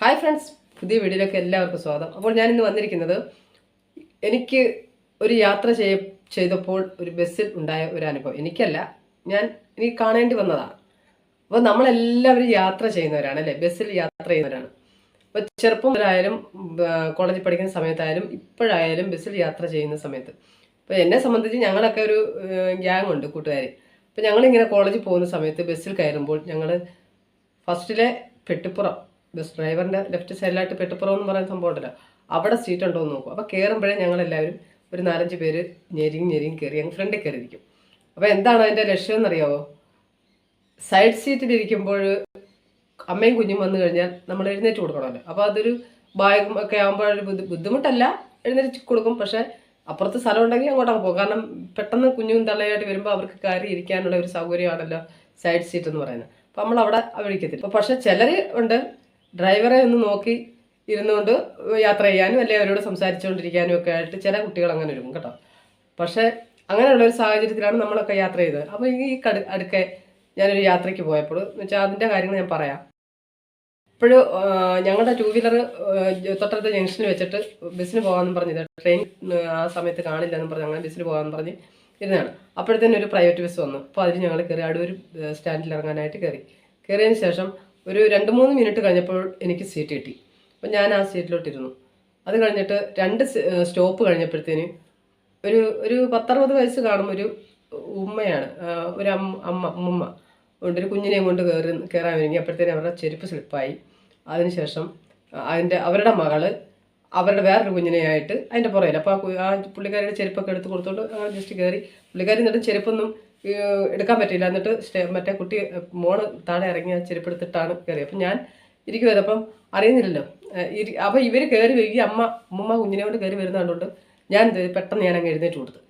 Hi friends പുതിയ വീഡിയോയിലേക്ക് എല്ലാവർക്കും സ്വാഗതം. അപ്പോൾ ഞാൻ ഇന്ന് വന്നിരിക്കുന്നത് എനിക്ക് ഒരു യാത്ര ചെയ്യ ചെയ്തപ്പോൾ ഒരു ബസ്സിൽ ഉണ്ടായ ഒരു അനുഭവം. എനിക്കല്ല ഞാൻ എനിക്ക് കാണേണ്ടി വന്നതാണ്. അപ്പോൾ നമ്മളെല്ലാവരും യാത്ര ചെയ്യുന്നവരാണ് അല്ലേ? ബസ്സിൽ യാത്ര ചെയ്യുന്നവരാണ്. അപ്പോൾ ചെറുപ്പം മുതലായാലും കോളേജിൽ പഠിക്കുന്ന സമയത്തായാലും ഇപ്പോഴായാലും ബസ്സിൽ യാത്ര ചെയ്യുന്ന സമയത്ത്. അപ്പോൾ എന്നെ സംബന്ധിച്ച് ഞങ്ങളൊക്കെ ഒരു ഗ്യാങ് ഉണ്ട് കൂട്ടുകാർ അപ്പോൾ ഞങ്ങളിങ്ങനെ കോളേജിൽ പോകുന്ന സമയത്ത് ബസ്സിൽ കയറുമ്പോൾ ഞങ്ങൾ ഫസ്റ്റിലെ പെട്ടിപ്പുറം ബസ് ഡ്രൈവറിന്റെ ലെഫ്റ്റ് സൈഡിലായിട്ട് പെട്ടപ്പുറം എന്ന് പറയുന്ന സംഭവം ഉണ്ടല്ലോ. അവിടെ സീറ്റ് ഉണ്ടോ എന്ന് നോക്കും. അപ്പോൾ കയറുമ്പോഴേ ഞങ്ങളെല്ലാവരും ഒരു നാലഞ്ച് പേര് ഞെരിയും ഞെരിയും കയറി ഞങ്ങൾ ഫ്രണ്ടിൽ കയറിയിരിക്കും അപ്പോൾ എന്താണ് അതിന്റെ ലക്ഷ്യം എന്നറിയാവോ? സൈഡ് സീറ്റിലിരിക്കുമ്പോൾ അമ്മയും കുഞ്ഞും വന്നു കഴിഞ്ഞാൽ നമ്മൾ എഴുന്നേറ്റ് കൊടുക്കണമല്ലോ. അപ്പോൾ അതൊരു ബാഗും ഒക്കെ ആകുമ്പോൾ ഒരു ബുദ്ധി- ബുദ്ധിമുട്ടല്ല. എഴുന്നേറ്റ് കൊടുക്കും. പക്ഷേ അപ്പുറത്ത് സ്ഥലം ഉണ്ടെങ്കിൽ അങ്ങോട്ടൊക്കെ പോകും. കാരണം പെട്ടെന്ന് കുഞ്ഞും തള്ളയായിട്ട് വരുമ്പോൾ അവർക്ക് കയറി ഇരിക്കാനുള്ള ഒരു സൗകര്യമാണല്ലോ സൈഡ് സീറ്റ് എന്ന് പറയുന്നത്. അപ്പോൾ നമ്മൾ അവിടെ ഇരിക്കത്തില്ല അപ്പോൾ പക്ഷേ ചിലർ ഉണ്ട് ഡ്രൈവറെ ഒന്ന് നോക്കി ഇരുന്നുകൊണ്ട് യാത്ര ചെയ്യാനും അല്ലെങ്കിൽ അവരോട് സംസാരിച്ചുകൊണ്ടിരിക്കാനും ഒക്കെ ആയിട്ട് ചില കുട്ടികൾ അങ്ങനെ വരും കേട്ടോ. പക്ഷേ അങ്ങനെയുള്ള ഒരു സാഹചര്യത്തിലാണ് നമ്മളൊക്കെ യാത്ര ചെയ്തത്. അപ്പോൾ ഈ കടു അടുക്കെ ഞാനൊരു യാത്രയ്ക്ക് പോയപ്പോൾ എന്ന് വെച്ചാൽ അതിന്റെ കാര്യങ്ങൾ ഞാൻ പറയാം. ഇപ്പോഴും ഞങ്ങളുടെ ടൂ വീലർ തൊട്ടടുത്ത ജംഗ്ഷനിൽ വെച്ചിട്ട് ബസ്സിന് പോകാമെന്ന് പറഞ്ഞത് ട്രെയിൻ ആ സമയത്ത് കാണില്ലെന്നും പറഞ്ഞു അങ്ങനെ ബസ്സിന് പോകാമെന്ന് പറഞ്ഞ് ഇരുന്നതാണ്. അപ്പോഴത്തേനും ഒരു പ്രൈവറ്റ് ബസ് വന്നു. അപ്പോൾ അതിൽ ഞങ്ങൾ കയറി അടൂർ സ്റ്റാൻഡിൽ ഇറങ്ങാനായിട്ട് കയറി കയറിയതിന് ശേഷം ഒരു രണ്ട് മൂന്ന് മിനിറ്റ് കഴിഞ്ഞപ്പോൾ എനിക്ക് സീറ്റ് കിട്ടി. അപ്പം ഞാൻ ആ സീറ്റിലോട്ടിരുന്നു അത് കഴിഞ്ഞിട്ട് രണ്ട് സ്റ്റോപ്പ് കഴിഞ്ഞപ്പോഴത്തേന് ഒരു ഒരു പത്തറുപത് വയസ്സ് കാണും ഒരു ഉമ്മയാണ്. ഒരു അമ്മ അമ്മ ഉമ്മ ഉണ്ട് ഒരു കുഞ്ഞിനെയും കൊണ്ട് കയറി കയറാൻ ഒരുങ്ങി. അപ്പോഴത്തേനും അവരുടെ ചെരുപ്പ് സ്ലിപ്പായി അതിനുശേഷം അതിന്റെ അവരുടെ മകൾ അവരുടെ വേറൊരു കുഞ്ഞിനെയായിട്ട് അതിന്റെ പുറകിൽ അപ്പോൾ ആ പുള്ളിക്കാരിയുടെ ചെരുപ്പൊക്കെ എടുത്ത് കൊടുത്തോണ്ട് ജസ്റ്റ് കയറി പുള്ളിക്കാരി എന്നിട്ട് ചെരുപ്പൊന്നും എടുക്കാൻ പറ്റില്ല എന്നിട്ട് സ്റ്റേ മറ്റേ കുട്ടി മോൾ താഴെ ഇറങ്ങി ആ ചെരുപ്പെടുത്തിട്ടാണ് കയറി അപ്പം ഞാൻ ഇരിക്കുമായിരുന്നു അപ്പം അറിയുന്നില്ലല്ലോ. അപ്പം ഇവർ കയറി ഈ അമ്മ ഉമ്മ കുഞ്ഞിനെ കൊണ്ട് കയറി വരുന്ന കണ്ടുകൊണ്ട് ഞാൻ പെട്ടെന്ന് ഞാൻ അങ്ങ് എഴുന്നേറ്റ് കൊടുത്തു.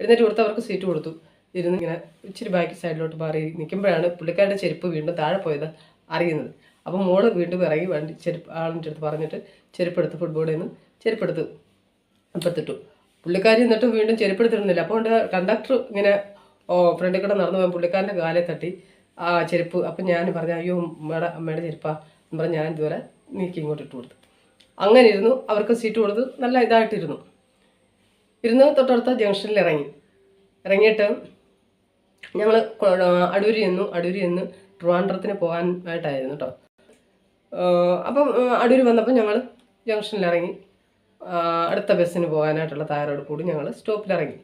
എഴുന്നേറ്റ് കൊടുത്ത് അവർക്ക് സീറ്റ് കൊടുത്തു. ഇരുന്ന് ഇങ്ങനെ ഇച്ചിരി ബാക്കി സൈഡിലോട്ട് മാറി നിൽക്കുമ്പോഴാണ് പുള്ളിക്കാരുടെ ചെരുപ്പ് വീണ്ടും താഴെ പോയത് അറിയുന്നത്. അപ്പം മോൾ വീണ്ടും ഇറങ്ങി വണ്ടി ചെരുപ്പ് ആളിന്റെ അടുത്ത് പറഞ്ഞിട്ട് ചെരുപ്പെടുത്ത് ഫുട്ബോളിൽ നിന്ന് ചെരുപ്പെടുത്ത് അപ്പുറത്തിട്ടു. പുള്ളിക്കാരി എന്നിട്ട് വീണ്ടും ചെരുപ്പെടുത്തിരുന്നില്ല അപ്പോൾ കണ്ടക്ടർ ഇങ്ങനെ ഓ ഫ്രണ്ടിൽ കൂടെ നടന്നു പോകാൻ പുള്ളിക്കാരന്റെ കാലെ തട്ടി. ആ ചെരുപ്പ്. അപ്പം ഞാൻ പറഞ്ഞു അയ്യോ മേട അമ്മയുടെ ചെരുപ്പാ. എന്ന് പറഞ്ഞ് ഞാൻ ഇതുവരെ നീക്കി ഇങ്ങോട്ട് ഇട്ട് കൊടുത്തു. അങ്ങനെ ഇരുന്നു. അവർക്ക് സീറ്റ് കൊടുത്ത് നല്ല ഇതായിട്ടിരുന്നു. ഇരുന്ന് തൊട്ടടുത്ത ജംഗ്ഷനിൽ ഇറങ്ങി. ഇറങ്ങിയിട്ട് ഞങ്ങൾ അടൂരി ചെന്നു അടൂരി ചെന്ന് ട്രിവാൻഡ്രത്തിന് പോകാനായിട്ടായിരുന്നു കേട്ടോ അപ്പം അടൂർ വന്നപ്പോൾ ഞങ്ങൾ ജംഗ്ഷനിൽ ഇറങ്ങി. അടുത്ത ബസ്സിന് പോകാനായിട്ടുള്ള തയ്യാറോട് കൂടി ഞങ്ങൾ സ്റ്റോപ്പിലിറങ്ങി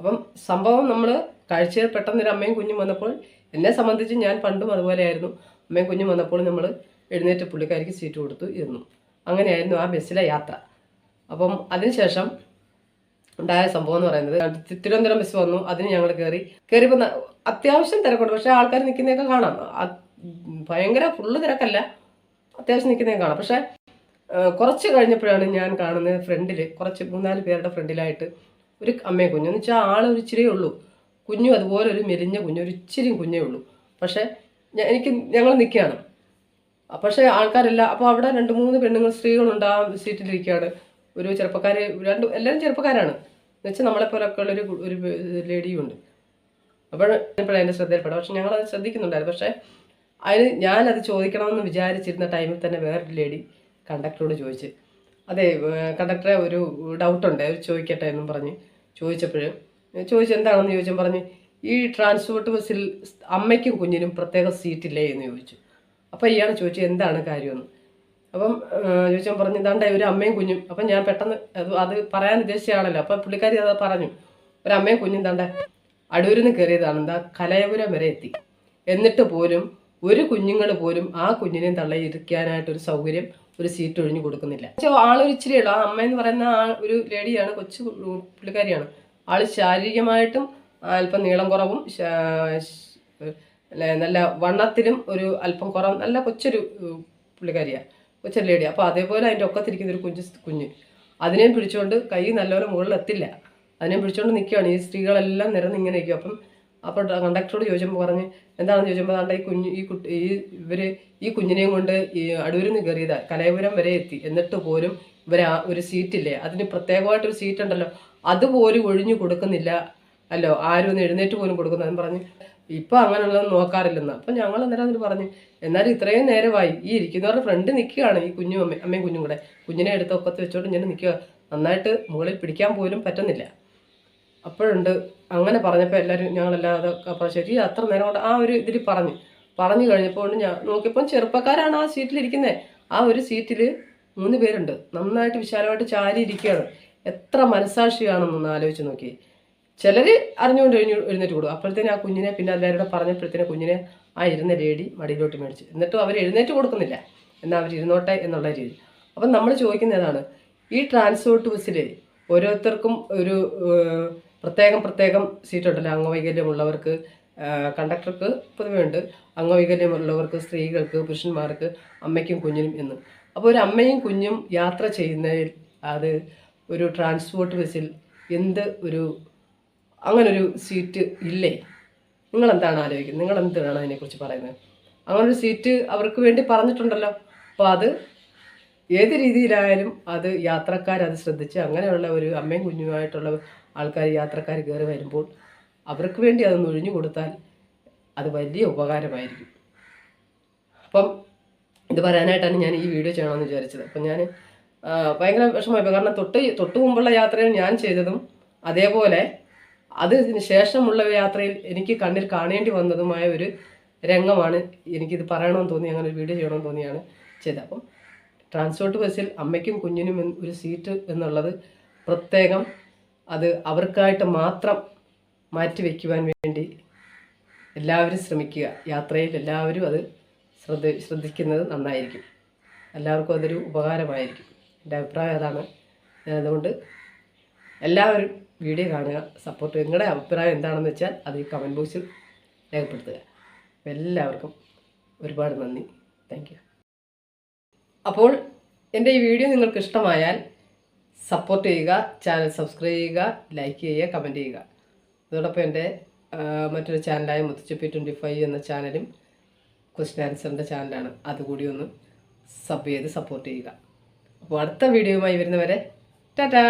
അപ്പം സംഭവം നമ്മൾ കാഴ്ചയിൽ പെട്ടെന്നൊരു അമ്മയും കുഞ്ഞും വന്നപ്പോൾ എന്നെ സംബന്ധിച്ച് ഞാൻ പണ്ടും അതുപോലെയായിരുന്നു. അമ്മയും കുഞ്ഞും വന്നപ്പോൾ നമ്മൾ എഴുന്നേറ്റ് പുള്ളിക്കാരിക്ക് സീറ്റ് കൊടുത്തു ഇരുന്നു. അങ്ങനെയായിരുന്നു ആ ബസ്സിലെ യാത്ര. അപ്പം അതിനുശേഷം ഉണ്ടായ സംഭവം എന്ന് പറയുന്നത് തിരുവനന്തപുരം ബസ് വന്നു. അതിന് ഞങ്ങൾ കയറി കയറിയപ്പോൾ അത്യാവശ്യം തിരക്കുണ്ട്. പക്ഷേ ആൾക്കാർ നിൽക്കുന്നതൊക്കെ കാണാം. ഭയങ്കര ഫുള്ള് തിരക്കല്ല. അത്യാവശ്യം നിൽക്കുന്നതൊക്കെ കാണാം. പക്ഷേ കുറച്ച് കഴിഞ്ഞപ്പോഴാണ് ഞാൻ കാണുന്നത് ഫ്രണ്ടിൽ കുറച്ച് മൂന്നാൽ പേരുടെ ഫ്രണ്ടിലായിട്ട് ഒരു അമ്മയെ കുഞ്ഞു. എന്ന് വെച്ചാൽ ആൾ ഒരു ഇച്ചിരിയേ ഉള്ളൂ. കുഞ്ഞു അതുപോലെ ഒരു മെലിഞ്ഞ കുഞ്ഞു ഒരു ഇച്ചിരിയും കുഞ്ഞേ ഉള്ളൂ. പക്ഷേ എനിക്ക് ഞങ്ങൾ നിൽക്കുകയാണ്. പക്ഷേ ആൾക്കാരെല്ലാം. അപ്പോൾ അവിടെ രണ്ട് മൂന്ന് പെണ്ണുങ്ങൾ സ്ത്രീകളുണ്ട് ആ സീറ്റിലിരിക്കുകയാണ്. ഒരു ചെറുപ്പക്കാർ രണ്ട് എല്ലാവരും ചെറുപ്പക്കാരാണ്. എന്നുവെച്ചാൽ നമ്മളെപ്പോലൊക്കെ ഉള്ളൊരു കു- ഒരു ലേഡിയും ഉണ്ട് അപ്പോൾ ഇപ്പോഴും എന്റെ ശ്രദ്ധയിൽപ്പെടുക പക്ഷെ ഞങ്ങളത് ശ്രദ്ധിക്കുന്നുണ്ടായിരുന്നു. പക്ഷേ അതിന് ഞാനത് ചോദിക്കണമെന്ന് വിചാരിച്ചിരുന്ന ടൈമിൽ തന്നെ വേറൊരു ലേഡി കണ്ടക്ടറോട് ചോദിച്ച്. അതെ കണ്ടക്ടറെ ഒരു ഡൗട്ടുണ്ട്. ചോദിക്കട്ടെ എന്നും പറഞ്ഞ് ചോദിച്ചപ്പോൾ ചോദിച്ചു എന്താണെന്ന് ചോദിച്ചാൽ പറഞ്ഞ് ഈ ട്രാൻസ്പോർട്ട് ബസ്സിൽ അമ്മയ്ക്കും കുഞ്ഞിനും പ്രത്യേക സീറ്റില്ലേ എന്ന് ചോദിച്ചു. അപ്പോൾ ഇയാൾ ചോദിച്ചു എന്താണ് കാര്യമെന്ന് അപ്പം ചോദിച്ചാൽ പറഞ്ഞു ഇതാണ്ട് ഒരു അമ്മയും കുഞ്ഞും. അപ്പം ഞാൻ പെട്ടെന്ന് അത് അത് പറയാൻ ഉദ്ദേശിച്ചതാണല്ലോ അപ്പം പുള്ളിക്കാരി അത് പറഞ്ഞു ഒരു അമ്മയും കുഞ്ഞും താണ്ട അടൂരിൽ നിന്ന് കയറിയതാണ് എന്താ കലയപുരം വരെ എത്തി. എന്നിട്ട് പോലും ഒരു കുഞ്ഞുങ്ങൾ പോലും ആ കുഞ്ഞിനെ തള്ളയിരിക്കാനായിട്ട് ഒരു സൗകര്യം ഒരു സീറ്റ് ഒഴിഞ്ഞു കൊടുക്കുന്നില്ല. പക്ഷേ ആളൊരു ഇച്ചിരി ഉള്ളു ആ അമ്മ എന്ന് പറയുന്ന ആ ഒരു ലേഡിയാണ് കൊച്ചു പുള്ളിക്കാരിയാണ്. ആൾ ശാരീരികമായിട്ടും അല്പം നീളം കുറവും നല്ല വണ്ണത്തിലും ഒരു അല്പം കുറവും നല്ല കൊച്ചൊരു പുള്ളിക്കാരിയാണ് കൊച്ചൊരു ലേഡി അപ്പോൾ അതേപോലെ അതിന്റെ ഒക്കത്തിരിക്കുന്ന ഒരു കുഞ്ഞ് കുഞ്ഞ്. അതിനെയും പിടിച്ചുകൊണ്ട് കൈ നല്ലപോലെ മുകളിലെത്തില്ല. അതിനെയും പിടിച്ചുകൊണ്ട് നിൽക്കുകയാണ് ഈ സ്ത്രീകളെല്ലാം നിരന്ന് ഇങ്ങനെ നിൽക്കും അപ്പം അപ്പോൾ കണ്ടക്ടറോട് ചോദിച്ചപ്പോൾ പറഞ്ഞ് എന്താണെന്ന് ചോദിച്ചപ്പോൾ ദാണ്ട ഈ കുഞ്ഞ് ഈ കുട്ടി ഈ ഇവർ ഈ കുഞ്ഞിനെയും കൊണ്ട് ഈ അടൂരിൽ നിന്ന് കയറിയതാ കലയപുരം വരെ എത്തി. എന്നിട്ട് പോലും ഇവർ ആ ഒരു സീറ്റില്ലേ? അതിന് പ്രത്യേകമായിട്ടൊരു സീറ്റ് ഉണ്ടല്ലോ. അതുപോലും ഒഴിഞ്ഞു കൊടുക്കുന്നില്ല. അല്ലോ ആരും ഒന്ന് എഴുന്നേറ്റ് പോലും കൊടുക്കുന്നതെന്ന് പറഞ്ഞ് ഇപ്പം അങ്ങനെയുള്ളതൊന്നും നോക്കാറില്ലെന്ന്. അപ്പം ഞങ്ങൾ അന്നേരം അതിന് പറഞ്ഞു എന്നാലും ഇത്രയും നേരമായി. ഈ ഇരിക്കുന്നവരുടെ ഫ്രണ്ട് നിൽക്കുകയാണ് ഈ കുഞ്ഞും അമ്മ അമ്മയും കുഞ്ഞും കൂടെ. കുഞ്ഞിനെ എടുത്ത് ഒക്കത്ത് വെച്ചോണ്ട് ഇങ്ങനെ നിൽക്കുക. നന്നായിട്ട് മുകളിൽ പിടിക്കാൻ പോലും പറ്റുന്നില്ല. അപ്പോഴുണ്ട്. അങ്ങനെ പറഞ്ഞപ്പോൾ എല്ലാവരും ഞങ്ങളെല്ലാം അതൊക്കെ അപ്പോൾ ശരി അത്ര നേരം കൊണ്ട് ആ ഒരു ഇതിൽ പറഞ്ഞു. പറഞ്ഞു കഴിഞ്ഞപ്പോൾ ഞാൻ നോക്കിയപ്പോൾ ചെറുപ്പക്കാരാണ് ആ സീറ്റിലിരിക്കുന്നത് ആ ഒരു സീറ്റിൽ മൂന്ന് പേരുണ്ട്. നന്നായിട്ട് വിശാലമായിട്ട് ചാരി ഇരിക്കുകയാണ്. എത്ര മനസാക്ഷിയാണെന്നൊന്ന് ആലോചിച്ച് നോക്കി. ചിലർ അറിഞ്ഞുകൊണ്ട് കഴിഞ്ഞ് എഴുന്നേറ്റ് കൊടുക്കും അപ്പോഴത്തേനും ആ കുഞ്ഞിനെ പിന്നെ എല്ലാവരും കൂടെ പറഞ്ഞപ്പോഴത്തേനും കുഞ്ഞിനെ ആ ഇരുന്ന ലേഡി മടിയിലോട്ട് മേടിച്ച്. എന്നിട്ടും അവർ എഴുന്നേറ്റ് കൊടുക്കുന്നില്ല. എന്നാൽ അവർ ഇരുന്നോട്ടെ എന്നുള്ള രീതി അപ്പം നമ്മൾ ചോദിക്കുന്ന ഏതാണ്? ഈ ട്രാൻസ്പോർട്ട് ബസ്സിൽ ഓരോരുത്തർക്കും ഒരു പ്രത്യേകം പ്രത്യേകം സീറ്റുണ്ടല്ലോ അംഗവൈകല്യമുള്ളവർക്ക് കണ്ടക്ടർക്ക് പൊതുവെയുണ്ട്. അംഗവൈകല്യമുള്ളവർക്ക് സ്ത്രീകൾക്ക് പുരുഷന്മാർക്ക് അമ്മയ്ക്കും കുഞ്ഞിനും എന്ന്. അപ്പോൾ ഒരു അമ്മയും കുഞ്ഞും യാത്ര ചെയ്യുന്നതിൽ അത് ഒരു ട്രാൻസ്പോർട്ട് ബസ്സിൽ എന്ത് ഒരു അങ്ങനൊരു സീറ്റ് ഇല്ലേ? നിങ്ങളെന്താണ് ആലോചിക്കുന്നത്? നിങ്ങൾ എന്താണ് അതിനെക്കുറിച്ച് പറയുന്നത്? അങ്ങനൊരു സീറ്റ് അവർക്ക് വേണ്ടി പറഞ്ഞിട്ടുണ്ടല്ലോ. അപ്പോൾ അത് ഏത് രീതിയിലായാലും അത് യാത്രക്കാരത് ശ്രദ്ധിച്ച് അങ്ങനെയുള്ള ഒരു അമ്മയും കുഞ്ഞുമായിട്ടുള്ള ആൾക്കാർ യാത്രക്കാർ കയറി വരുമ്പോൾ അവർക്ക് വേണ്ടി അതൊന്ന് ഒഴിഞ്ഞു കൊടുത്താൽ അത് വലിയ ഉപകാരമായിരിക്കും. അപ്പം ഇത് പറയാനായിട്ടാണ് ഞാൻ ഈ വീഡിയോ ചെയ്യണമെന്ന് വിചാരിച്ചത്. അപ്പം ഞാൻ ഭയങ്കര വിഷമമായി കാരണം തൊട്ട് തൊട്ട് മുമ്പുള്ള യാത്രയിൽ ഞാൻ ചെയ്തതും അതേപോലെ അതിന് ശേഷമുള്ള യാത്രയിൽ എനിക്ക് കണ്ണിൽ കാണേണ്ടി വന്നതുമായ ഒരു രംഗമാണ് എനിക്കിത് പറയണമെന്ന് തോന്നി അങ്ങനെ ഒരു വീഡിയോ ചെയ്യണമെന്ന് തോന്നിയാണ് ചെയ്തത്. അപ്പം ട്രാൻസ്പോർട്ട് ബസ്സിൽ അമ്മയ്ക്കും കുഞ്ഞിനും ഒരു സീറ്റ് എന്നുള്ളത് പ്രത്യേകം അത് അവർക്കായിട്ട് മാത്രം മാറ്റി വയ്ക്കുവാൻ വേണ്ടി എല്ലാവരും ശ്രമിക്കുക. യാത്രയിൽ എല്ലാവരും അത് ശ്രദ്ധ ശ്രദ്ധിക്കുന്നത് നന്നായിരിക്കും. എല്ലാവർക്കും അതൊരു ഉപകാരമായിരിക്കും. എന്റെ അഭിപ്രായം അതാണ്. അതുകൊണ്ട് എല്ലാവരും വീഡിയോ കാണുക സപ്പോർട്ട് നിങ്ങളുടെ അഭിപ്രായം എന്താണെന്ന് വെച്ചാൽ അത് ഈ കമന്റ് ബോക്സിൽ രേഖപ്പെടുത്തുക. എല്ലാവർക്കും ഒരുപാട് നന്ദി. താങ്ക് അപ്പോൾ എന്റെ ഈ വീഡിയോ നിങ്ങൾക്ക് ഇഷ്ടമായാൽ സപ്പോർട്ട് ചെയ്യുക ചാനൽ സബ്സ്ക്രൈബ് ചെയ്യുക ലൈക്ക് ചെയ്യുക കമന്റ് ചെയ്യുക. അതോടൊപ്പം എന്റെ മറ്റൊരു ചാനലായ മുത്തുച്ചപ്പി ട്വന്റി ഫൈവ് എന്ന ചാനലും ക്വസ്റ്റ്യൻ ആൻസറിന്റെ ചാനലാണ് അതുകൂടി ഒന്ന് സബ് ചെയ്ത് സപ്പോർട്ട് ചെയ്യുക. അപ്പോൾ അടുത്ത വീഡിയോയുമായി വരുന്നവരെ ടാറ്റാ!